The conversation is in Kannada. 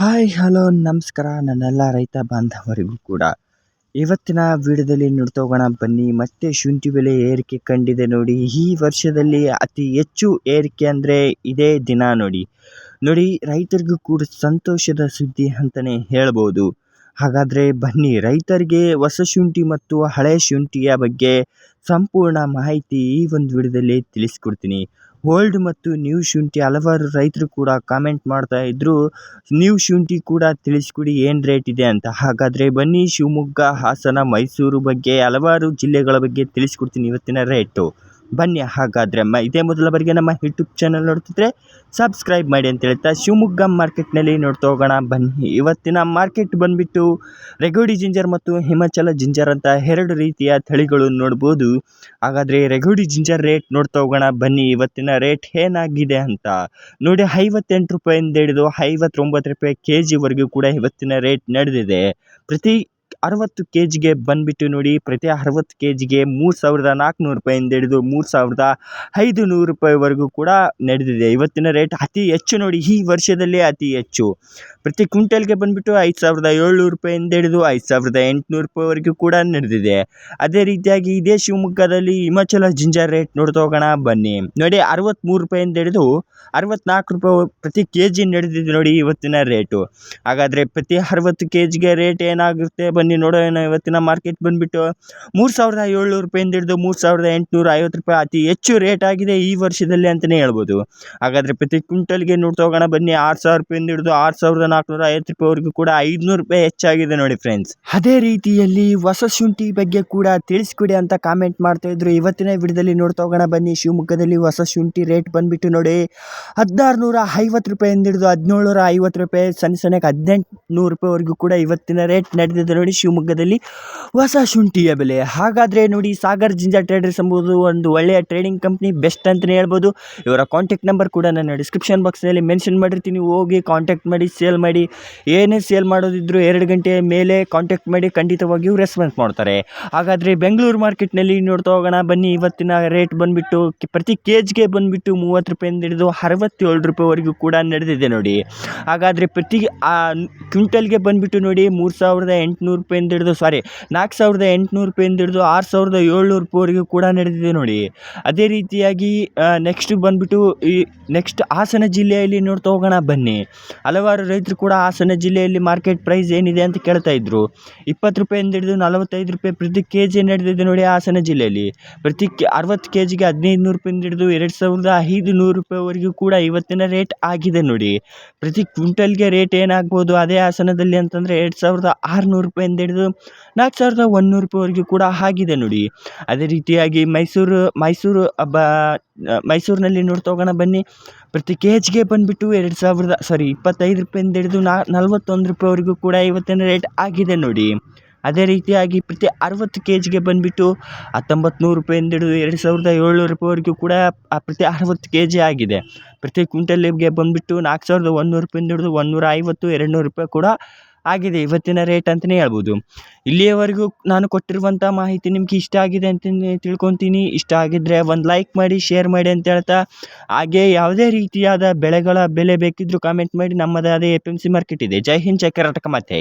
ಹಾಯ್, ಹಲೋ, ನಮಸ್ಕಾರ. ನನ್ನೆಲ್ಲ ರೈತ ಬಾಂಧವರಿಗೂ ಕೂಡ. ಇವತ್ತಿನ ವಿಡಿಯೋದಲ್ಲಿ ನೋಡ್ತಾ ಹೋಗೋಣ. ಬನ್ನಿ, ಮತ್ತೆ ಶುಂಠಿ ಬೆಲೆ ಏರಿಕೆ ಕಂಡಿದೆ ನೋಡಿ. ಈ ವರ್ಷದಲ್ಲಿ ಅತಿ ಹೆಚ್ಚು ಏರಿಕೆ ಅಂದರೆ ಇದೇ ದಿನ ನೋಡಿ. ನೋಡಿ, ರೈತರಿಗೂ ಕೂಡ ಸಂತೋಷದ ಸುದ್ದಿ ಅಂತಲೇ ಹೇಳ್ಬೋದು. ಹಾಗಾದರೆ ಬನ್ನಿ, ರೈತರಿಗೆ ಹೊಸ ಶುಂಠಿ ಮತ್ತು ಹಳೆ ಶುಂಠಿಯ ಬಗ್ಗೆ ಸಂಪೂರ್ಣ ಮಾಹಿತಿ ಈ ಒಂದು ವಿಡಿಯೋದಲ್ಲಿ ತಿಳಿಸ್ಕೊಡ್ತೀನಿ. ಓಲ್ಡ್ ಮತ್ತು ನ್ಯೂ ಶುಂಠಿ ಹಲವಾರು ರೈತರು ಕೂಡ ಕಾಮೆಂಟ್ ಮಾಡ್ತಾ ಇದ್ರು. ನ್ಯೂ ಶುಂಠಿ ಕೂಡ ತಿಳಿಸ್ಕೊಡಿ ಏನು ರೇಟ್ ಇದೆ ಅಂತ. ಹಾಗಾದರೆ ಬನ್ನಿ ಶಿವಮೊಗ್ಗ, ಹಾಸನ, ಮೈಸೂರು ಬಗ್ಗೆ ಹಲವಾರು ಜಿಲ್ಲೆಗಳ ಬಗ್ಗೆ ತಿಳಿಸ್ಕೊಡ್ತೀನಿ ಇವತ್ತಿನ ರೇಟು ಬನ್ನಿ ಹಾಗಾದರೆ ಮ ಇದೇ ಮೊದಲ ಬಾರಿಗೆ ನಮ್ಮ ಯೂಟ್ಯೂಬ್ ಚಾನಲ್ ನೋಡ್ತಿದ್ರೆ ಸಬ್ಸ್ಕ್ರೈಬ್ ಮಾಡಿ ಅಂತ ಹೇಳ್ತಾ ಶಿವಮೊಗ್ಗ ಮಾರ್ಕೆಟ್ನಲ್ಲಿ ನೋಡ್ತಾ ಹೋಗೋಣ. ಬನ್ನಿ. ಇವತ್ತಿನ ಮಾರ್ಕೆಟ್ ಬಂದುಬಿಟ್ಟು ರೆಗೋಡಿ ಜಿಂಜರ್ ಮತ್ತು ಹಿಮಾಚಲ ಜಿಂಜರ್ ಅಂತ ಎರಡು ರೀತಿಯ ತಳಿಗಳು ನೋಡ್ಬೋದು. ಹಾಗಾದರೆ ರೆಗೋಡಿ ಜಿಂಜರ್ ರೇಟ್ ನೋಡ್ತಾ ಹೋಗೋಣ. ಬನ್ನಿ ಇವತ್ತಿನ ರೇಟ್ ಏನಾಗಿದೆ ಅಂತ. ನೋಡಿ ಐವತ್ತೆಂಟು ರೂಪಾಯಿಂದ ಹಿಡಿದು ಐವತ್ತೊಂಬತ್ತು ರೂಪಾಯಿ ಕೆ ಜಿವರೆಗೂ ಕೂಡ ಇವತ್ತಿನ ರೇಟ್ ನಡೆದಿದೆ. ಪ್ರತಿ ಅರವತ್ತು ಕೆ ಜಿಗೆ ಬಂದುಬಿಟ್ಟು ನೋಡಿ, ಪ್ರತಿ ಅರವತ್ತು ಕೆ ಜಿಗೆ ಮೂರು ಸಾವಿರದ ನಾಲ್ಕುನೂರು ರೂಪಾಯಿಂದ ಹಿಡಿದು ಮೂರು ಸಾವಿರದ ಐದು ನೂರು ರೂಪಾಯಿವರೆಗೂ ಕೂಡ ನಡೆದಿದೆ. ಇವತ್ತಿನ ರೇಟ್ ಅತಿ ಹೆಚ್ಚು ನೋಡಿ, ಈ ವರ್ಷದಲ್ಲಿ ಅತಿ ಹೆಚ್ಚು. ಪ್ರತಿ ಕ್ವಿಂಟಲ್ಗೆ ಬಂದುಬಿಟ್ಟು ಐದು ಸಾವಿರದ ಏಳ್ನೂರು ರೂಪಾಯಿಂದ ಹಿಡಿದು ಐದು ಸಾವಿರದ ಎಂಟುನೂರು ರೂಪಾಯಿವರೆಗೂ ಕೂಡ ನಡೆದಿದೆ. ಅದೇ ರೀತಿಯಾಗಿ ಇದೇ ಶಿವಮೊಗ್ಗದಲ್ಲಿ ಹಿಮಾಚಲ ಜಿಂಜರ್ ರೇಟ್ ನೋಡ್ತಾ ಹೋಗೋಣ, ಬನ್ನಿ. ನೋಡಿ ಅರವತ್ತ್ಮೂರು ರೂಪಾಯಿಂದ ಹಿಡಿದು ಅರವತ್ತ್ನಾಲ್ಕು ರೂಪಾಯಿ ಪ್ರತಿ ಕೆ ಜಿ ನಡೆದಿದೆ ನೋಡಿ, ಇವತ್ತಿನ ರೇಟು. ಹಾಗಾದರೆ ಪ್ರತಿ ಅರವತ್ತು ಕೆ ಜಿಗೆ ರೇಟ್ ಏನಾಗುತ್ತೆ ಬನ್ನಿ. ನೋಡೋಣ ಇವತ್ತಿನ ಮಾರ್ಕೆಟ್ ಬಂದುಬಿಟ್ಟು ಮೂರು ಸಾವಿರದ ಏಳ್ನೂರು ರೂಪಾಯಿಂದ ಹಿಡಿದು ಮೂರು ಸಾವಿರದ ಎಂಟುನೂರ ಐವತ್ತು ರೂಪಾಯಿ ಅತಿ ಹೆಚ್ಚು ರೇಟ್ ಆಗಿದೆ ಈ ವರ್ಷದಲ್ಲಿ ಅಂತಲೇ ಹೇಳ್ಬೋದು. ಹಾಗಾದರೆ ಪ್ರತಿ ಕ್ವಿಂಟಲ್ಗೆ ನೋಡ್ತಾ ಹೋಗೋಣ, ಬನ್ನಿ ಆರು ಸಾವಿರ ರೂಪಾಯಿಂದ ಹಿಡಿದು ಆರು ಸಾವಿರದ ನಾಲ್ಕುನೂರ ಐವತ್ತು ರೂಪಾಯಿವರೆಗೂ ಕೂಡ ಐದುನೂರು ರೂಪಾಯಿ ಹೆಚ್ಚಾಗಿದೆ ನೋಡಿ ಫ್ರೆಂಡ್ಸ್ ಅದೇ ರೀತಿಯಲ್ಲಿ ಹೊಸ ಶುಂಠಿ ಬಗ್ಗೆ ಕೂಡ ತಿಳಿಸ್ಕೊಡಿ ಅಂತ ಕಾಮೆಂಟ್ ಮಾಡ್ತಾ ಇದ್ರು. ಇವತ್ತಿನ ವಿಡಿಯೋದಲ್ಲಿ ನೋಡ್ತಾ ಹೋಗೋಣ, ಬನ್ನಿ ಶಿವಮೊಗ್ಗದಲ್ಲಿ ಹೊಸ ಶುಂಠಿ ರೇಟ್ ಬಂದುಬಿಟ್ಟು ನೋಡಿ ಹದಿನಾರು ನೂರ ಐವತ್ತು ರೂಪಾಯಿಂದ ಹಿಡಿದು ಹದಿನೇಳು ನೂರ ಐವತ್ತು ರೂಪಾಯಿ, ಸಣ್ಣ ಸಣ್ಣಕ್ಕೆ ಹದಿನೆಂಟು ನೂರು ರೂಪಾಯಿವರೆಗೂ ಕೂಡ ಇವತ್ತಿನ ರೇಟ್ ನಡೆದಿದೆ ನೋಡಿ ಶಿವಮೊಗ್ಗದಲ್ಲಿ ಹೊಸ ಶುಂಠಿಯ ಬೆಲೆ. ಹಾಗಾದರೆ ನೋಡಿ, ಸಾಗರ್ ಜಿಂಜಾ ಟ್ರೇಡರ್ಸ್ ಎಂಬುದು ಒಂದು ಒಳ್ಳೆಯ ಟ್ರೇಡಿಂಗ್ ಕಂಪ್ನಿ ಬೆಸ್ಟ್ ಅಂತಲೇ ಹೇಳ್ಬೋದು. ಇವರ ಕಾಂಟ್ಯಾಕ್ಟ್ ನಂಬರ್ ಕೂಡ ನಾನು ಡಿಸ್ಕ್ರಿಪ್ಷನ್ ಬಾಕ್ಸ್ನಲ್ಲಿ ಮೆನ್ಷನ್ ಮಾಡಿರ್ತೀನಿ. ಹೋಗಿ ಕಾಂಟ್ಯಾಕ್ಟ್ ಮಾಡಿ ಸೇಲ್ ಮಾಡಿ. ಏನೇ ಸೇಲ್ ಮಾಡೋದಿದ್ರು ಎರಡು ಗಂಟೆ ಮೇಲೆ ಕಾಂಟ್ಯಾಕ್ಟ್ ಮಾಡಿ ಖಂಡಿತವಾಗಿಯೂ ರೆಸ್ಪಾನ್ಸ್ ಮಾಡ್ತಾರೆ. ಹಾಗಾದರೆ ಬೆಂಗಳೂರು ಮಾರ್ಕೆಟ್ನಲ್ಲಿ ನೋಡ್ತಾ ಹೋಗೋಣ. ಬನ್ನಿ, ಇವತ್ತಿನ ರೇಟ್ ಬಂದುಬಿಟ್ಟು ಪ್ರತಿ ಕೆ ಜಿಗೆ ಬಂದುಬಿಟ್ಟು ಮೂವತ್ತು ರೂಪಾಯಿಂದ ಹಿಡಿದು ಅರವತ್ತೇಳು ರೂಪಾಯಿವರೆಗೂ ಕೂಡ ನಡೆದಿದೆ ನೋಡಿ. ಹಾಗಾದರೆ ಪ್ರತಿ ಕ್ವಿಂಟಲ್ಗೆ ಬಂದುಬಿಟ್ಟು ನೋಡಿ, ಮೂರು ಸಾವಿರದ ಎಂಟುನೂರು ರೂಪಾಯಿಂದ ಹಿಡಿದು ಸಾರಿ ನಾಲ್ಕು ಸಾವಿರದ ಎಂಟುನೂರು ರೂಪಾಯಿಂದ ಹಿಡಿದು, ಆರು ಸಾವಿರದ ಏಳ್ನೂರು ರೂಪಾಯಿವರೆಗೂ ಕೂಡ ನಡೆದಿದೆ ನೋಡಿ. ಅದೇ ರೀತಿಯಾಗಿ ನೆಕ್ಸ್ಟ್ ಬಂದುಬಿಟ್ಟು ಈ ನೆಕ್ಸ್ಟ್ ಹಾಸನ ಜಿಲ್ಲೆಯಲ್ಲಿ ನೋಡ್ತಾ ಹೋಗೋಣ ಬನ್ನಿ. ಹಲವಾರು ರೈತರು ಕೂಡ ಹಾಸನ ಜಿಲ್ಲೆಯಲ್ಲಿ ಮಾರ್ಕೆಟ್ ಪ್ರೈಸ್ ಏನಿದೆ ಅಂತ ಕೇಳ್ತಾ ಇದ್ರು. ಇಪ್ಪತ್ತು ರೂಪಾಯಿಂದ ಹಿಡಿದು ನಲವತ್ತೈದು ರೂಪಾಯಿ ಪ್ರತಿ ಕೆ ಜಿ ನಡೆದಿದೆ ನೋಡಿ ಹಾಸನ ಜಿಲ್ಲೆಯಲ್ಲಿ. ಪ್ರತಿ ಕೆ, ಅರವತ್ತು ಕೆ ಜಿಗೆ ಹದಿನೈದು ನೂರು ರೂಪಾಯಿಂದ ಹಿಡಿದು, ಎರಡು ಸಾವಿರದ ಐದು ನೂರು ರೂಪಾಯಿವರೆಗೂ ಕೂಡ ಇವತ್ತಿನ ರೇಟ್ ಆಗಿದೆ ನೋಡಿ. ಪ್ರತಿ ಕ್ವಿಂಟಲ್ಗೆ ರೇಟ್ ಏನಾಗ್ಬೋದು ಅದೇ ಹಾಸನದಲ್ಲಿ ಅಂತಂದರೆ, ಎರಡು ಸಾವಿರದ ಆರುನೂರು ರೂಪಾಯಿಂದ ಹಿಡಿದು ನಾಲ್ಕು ಸಾವಿರದ ಒಂದುನೂರು ರೂಪಾಯಿವರೆಗೂ ಕೂಡ ಆಗಿದೆ ನೋಡಿ. ಅದೇ ರೀತಿಯಾಗಿ ಮೈಸೂರು ಮೈಸೂರು ಹಬ್ಬ ಮೈಸೂರಿನಲ್ಲಿ ನೋಡ್ತಾ ಹೋಗೋಣ ಬನ್ನಿ. ಪ್ರತಿ ಕೆ ಜಿಗೆ ಬಂದುಬಿಟ್ಟು ಎರಡು ಸಾವಿರದ ಸಾರಿ ಇಪ್ಪತ್ತೈದು ರೂಪಾಯಿಂದ ಹಿಡಿದು ನಲ್ವತ್ತೊಂದು ರೂಪಾಯಿವರೆಗೂ ಕೂಡ ಇವತ್ತಿನ ರೇಟ್ ಆಗಿದೆ ನೋಡಿ. ಅದೇ ರೀತಿಯಾಗಿ ಪ್ರತಿ ಅರವತ್ತು ಕೆ ಜಿಗೆ ಬಂದುಬಿಟ್ಟು ಹತ್ತೊಂಬತ್ತು ನೂರು ರೂಪಾಯಿಂದ ಹಿಡಿದು ಎರಡು ಸಾವಿರದ ಏಳ್ನೂರು ರೂಪಾಯಿವರೆಗೂ ಕೂಡ ಪ್ರತಿ ಅರವತ್ತು ಕೆ ಜಿ ಆಗಿದೆ. ಪ್ರತಿ ಕ್ವಿಂಟಲ್ಲಿಗೆ ಬಂದುಬಿಟ್ಟು ನಾಲ್ಕು ಸಾವಿರದ ಒಂದುನೂರು ರೂಪಾಯಿಂದ ಹಿಡಿದು ಒಂದುನೂರ ಐವತ್ತು ಎರಡು ನೂರು ರೂಪಾಯಿ ಕೂಡ ಆಗಿದೆ, ಇವತ್ತಿನ ರೇಟ್ ಅಂತಲೇ ಹೇಳ್ಬೋದು. ಇಲ್ಲಿಯವರೆಗೂ ನಾನು ಕೊಟ್ಟಿರುವಂಥ ಮಾಹಿತಿ ನಿಮ್ಗೆ ಇಷ್ಟ ಆಗಿದೆ ಅಂತ ತಿಳ್ಕೊತೀನಿ. ಇಷ್ಟ ಆಗಿದ್ದರೆ ಒಂದು ಲೈಕ್ ಮಾಡಿ ಶೇರ್ ಮಾಡಿ ಅಂತ ಹೇಳ್ತಾ, ಹಾಗೆ ಯಾವುದೇ ರೀತಿಯಾದ ಬೆಳೆಗಳ ಬೆಲೆ ಬೇಕಿದ್ದರೂ ಕಾಮೆಂಟ್ ಮಾಡಿ. ನಮ್ಮದಾದ A P M C market ಇದೆ. ಜೈ ಹಿಂದ್, ಜೈ ಕರ್ನಾಟಕ ಮತ್ತೆ